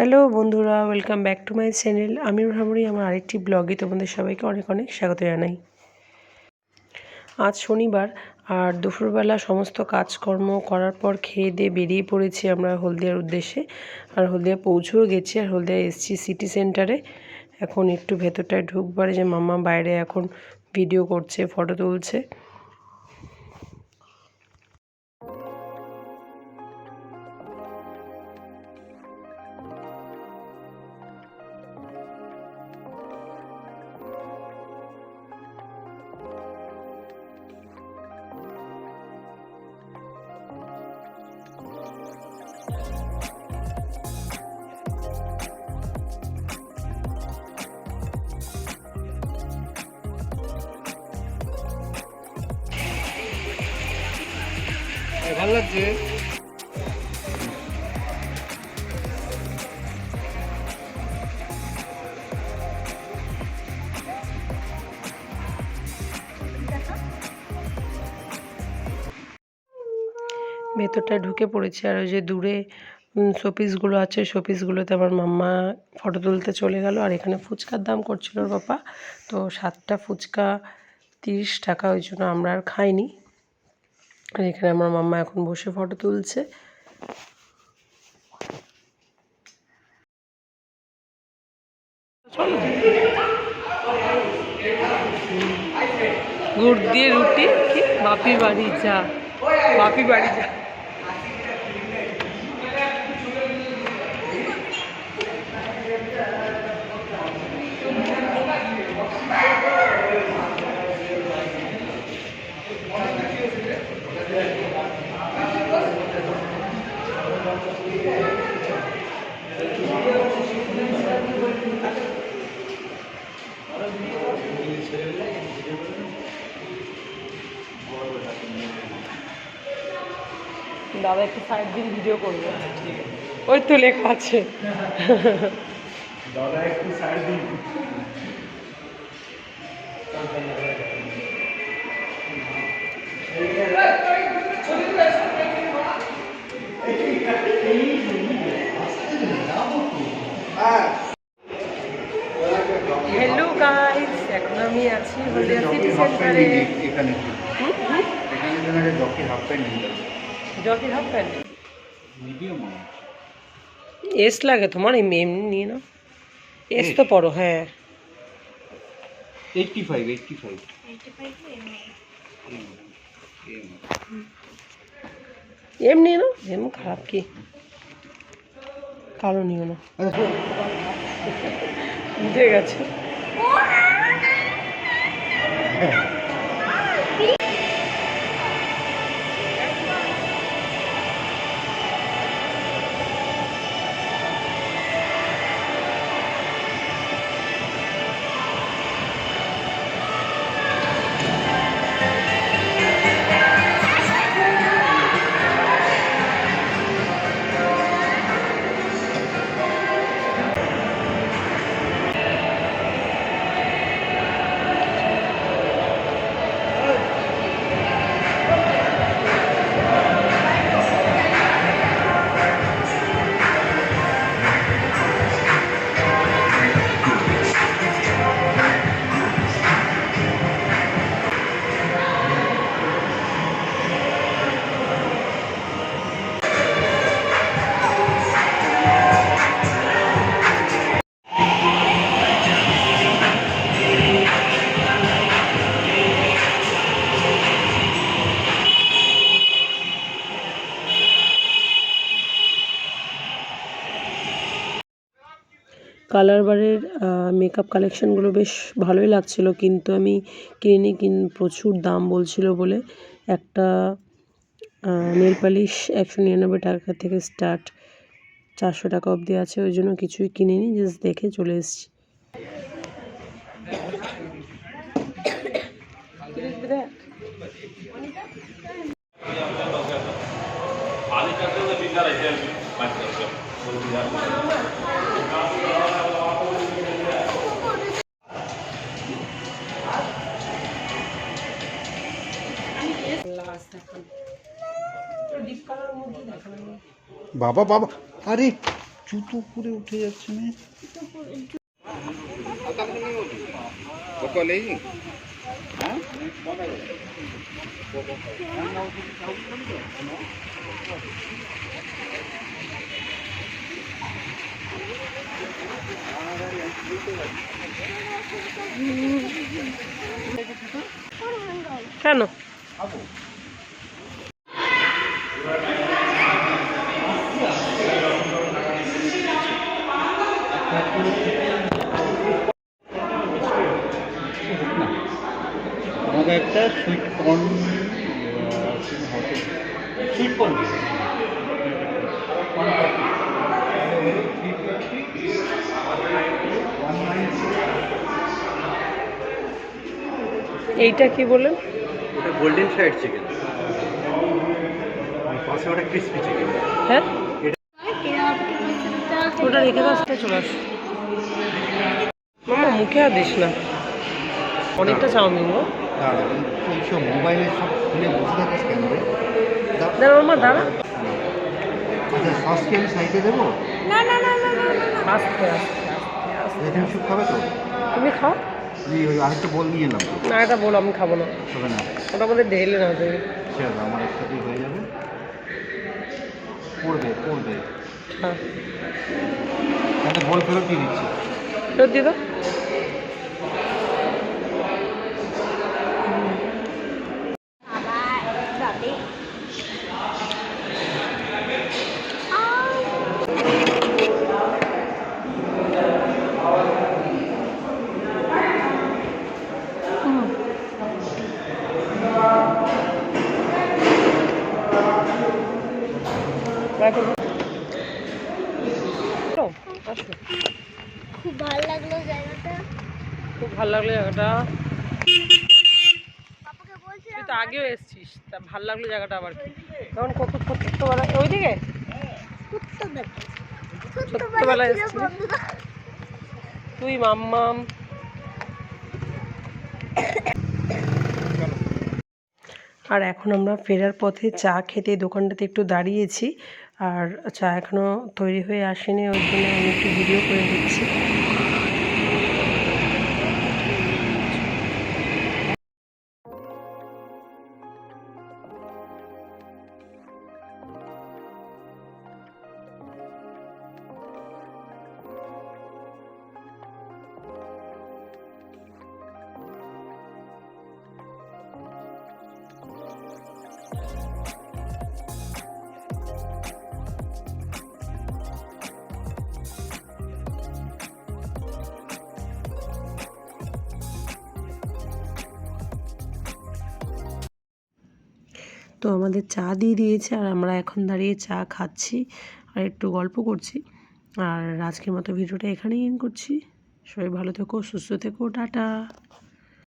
Hello বন্ধুরা welcome back to my channel আমি ভ্রমণী আমার আরেকটি ব্লগে তোমাদের সবাইকে অনেক অনেক স্বাগত জানাই। আজ শনিবার আর দুপুরবেলা সমস্ত কাজকর্ম করার পর খেয়ে দিয়ে বেরিয়ে পড়েছি আমরা হলদিয়ার উদ্দেশ্যে। আর হলদিয়া পৌঁছেও গেছি, আর হলদিয়া এসছি সিটি সেন্টারে এখন একটু ভেতরটায় ঢুকবারে যে মামা বাইরে এখন ভিডিও করছে ফটো তুলছে। ভালো লাগছে। ভেতরটায় ঢুকে পড়েছে আর ওই যে দূরে শোপিসগুলো আছে, শোপিসগুলোতে আমার মাম্মা ফটো তুলতে চলে গেল আর এখানে ফুচকার দাম করছিল ওর বাবা। তো সাতটা ফুচকা তিরিশ টাকা, ওই জন্য আমরা আর খাইনি। আর এখানে আমার মাম্মা এখন বসে ফটো তুলছে। গুড় দিয়ে রুটি কি বাপির বাড়ি যা, বাপি বাড়ি যা। দাদা একটু সাইড দিন ভিডিও করব। ওই তো লেখা আছে। দাদা একটু দিন হ্যালো গাইস এখন আমি আছি হলদিয়া সিটি সেন্টারে এখানে এখানে একটা জকি হাফ প্যান্ট নিয়ে jockey half pant? Medium S লাগে তোমার এমনি নিয়ে নাও। এস তো পড়ো হ্যাঁ। এইটটি ফাইভ এইটটি ফাইভ এমনি নাও এমন খারাপ কি? কালো নিও না। বুঝে গেছে। কালার বারের মেকআপ কালেকশানগুলো বেশ ভালোই লাগছিল। কিন্তু আমি কিনিনি, কিন, প্রচুর দাম বলছিল বলে। একটা নেল পালিশ একশো নিরানব্বই টাকা থেকে স্টার্ট চারশো টাকা অবধি আছে, ওই জন্য কিছুই কিনিনি জাস্ট দেখে চলে এসেছি। বাবা বাবা। আরে জুতো করে উঠে যাচ্ছে না। কেন? একটা সুইট কর্ন সুইট কর্ন এইটা কি বলেন ওটা গোল্ডেন ফ্রাইড চিকেন পাশে ওটা ক্রিসপি চিকেন হ্যাঁ? ওটা রেখে দাও চলে আসো। মামা মুখে আর দিস না। অনেকটা চাউমিন গো। দাঁড়া এইসব মোবাইলে সব খুলে বসে থাকিস কেন রে দাঁড়া দাঁড়া আচ্ছা সস কি আমি সাইডে দেবো? আস্তে আস্তে এখানে স্যুপ খাবে তো? তুমি খাও। ওই আরেকটা বল নিয়ে এলাম। না এটা বলো আমি খাব না। হবে না। ওটা আমাদের ঢেলে না তুমি ঠিক আছে আমার একসাথেই হয়ে যাবে। পড়বে পড়বে হ্যাঁ। একটা বল ফেরত দিয়ে দিচ্ছি। ফেরত দিয়ে দাও। রাখো। চলো, খুব ভালো লাগল জায়গাটা। খুব ভালো লাগল জায়গাটা। তুই বলছিলাম তো আগেও এসেছিস তা ভালো লাগল জায়গাটা আবার তখন কত ছোট্টবেলা ওইদিকে? ছোট্টবেলা। তুই মাম্মাম। আর এখন আমরা ফেরার পথে চা খেতে দোকানটাতে একটু দাঁড়িয়েছি। আর চা এখনও তৈরি হয়ে আসেনি ওই জন্য আমি একটু ভিডিও করে দিচ্ছি। তো আমাদের চা দিয়ে দিয়েছে আর আমরা এখন দাঁড়িয়ে চা খাচ্ছি আর একটু গল্প করছি। আর আজকের মতো ভিডিওটা এখানেই এন করছি। সবাই ভালো থেকো, সুস্থ থেকো, টাটা।